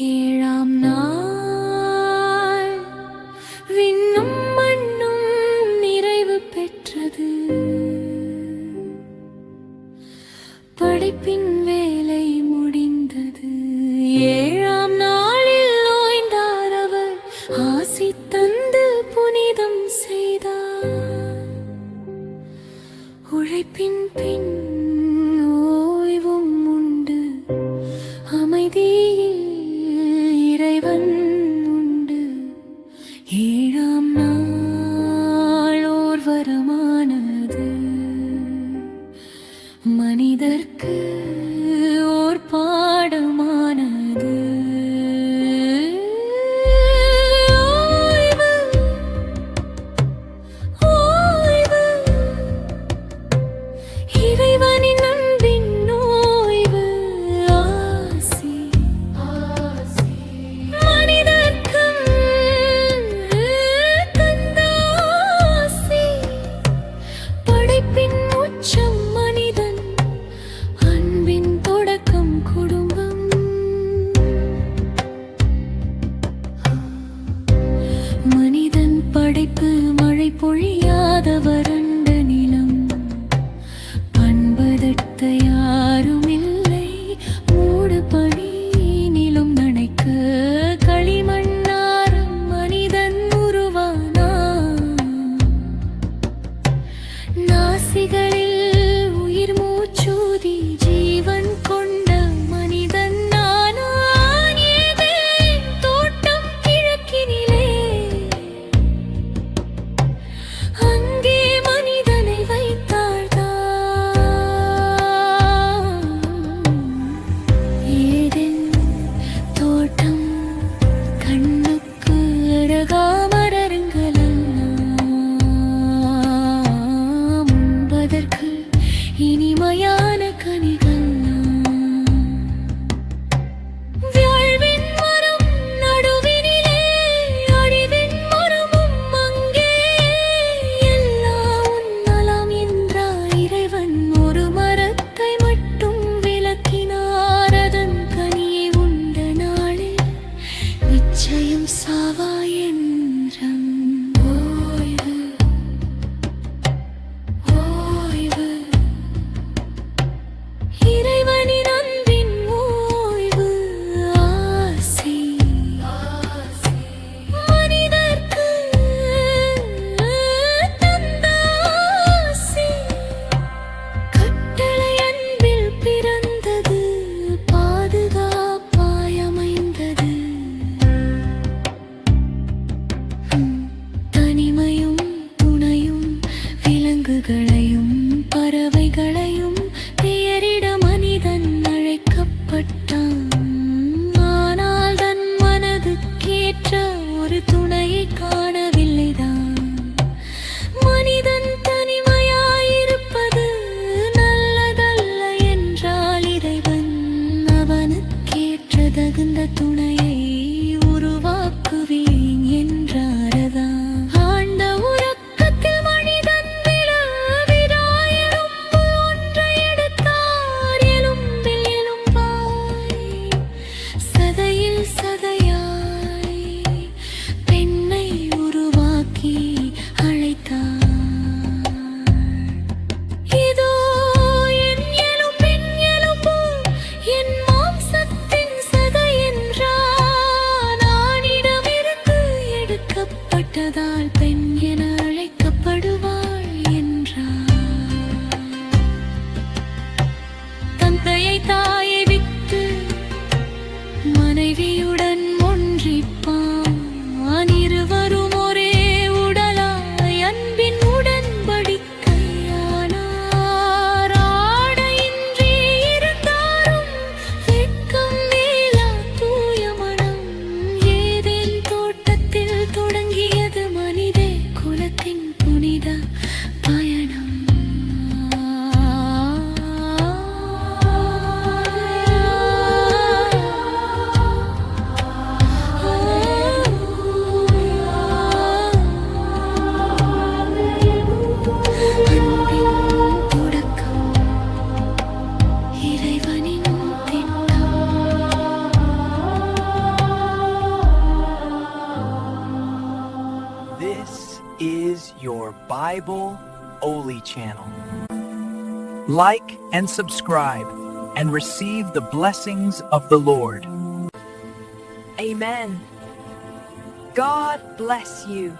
ஏழாம் நாள். விண்ணும் மண்ணும் நிறைவு பெற்றது. படைப்பின் வேலை முடிந்தது. ஏழாம் நாளில் நோய்ந்தார் அவர். ஆசி தந்து புனிதம் செய்தார். உழைப்பின் படைப்பு மழை பொழியாத வறண்ட நிலம். பண்பதட்ட யாரும் இல்லை மூடு பனி நிலம் நனைக்க களிமண்ணாரம் மனிதன் உருவானா? நாசிகளில் விலங்குகளையும் பறவைகளையும் பெயரிட மனிதன் அழைக்கப்பட்டான். ஆனால் தன் மனதுக்கேற்ற ஒரு துணையை காணவில்லைதான். மனிதன் தனிமையாயிருப்பது நல்லதல்ல என்றால் இறைவன் அவனுக்கேற்ற தகுந்த துணையை உருவாக்குவேன் என்றாரதா கற்பதால் பெண் என அழைக்கப்படுவாள் என்றார். தந்தையை தாயை விட்டு மனைவியும் Bye. Bible Only channel. Like and subscribe and receive the blessings of the Lord. Amen. God bless you.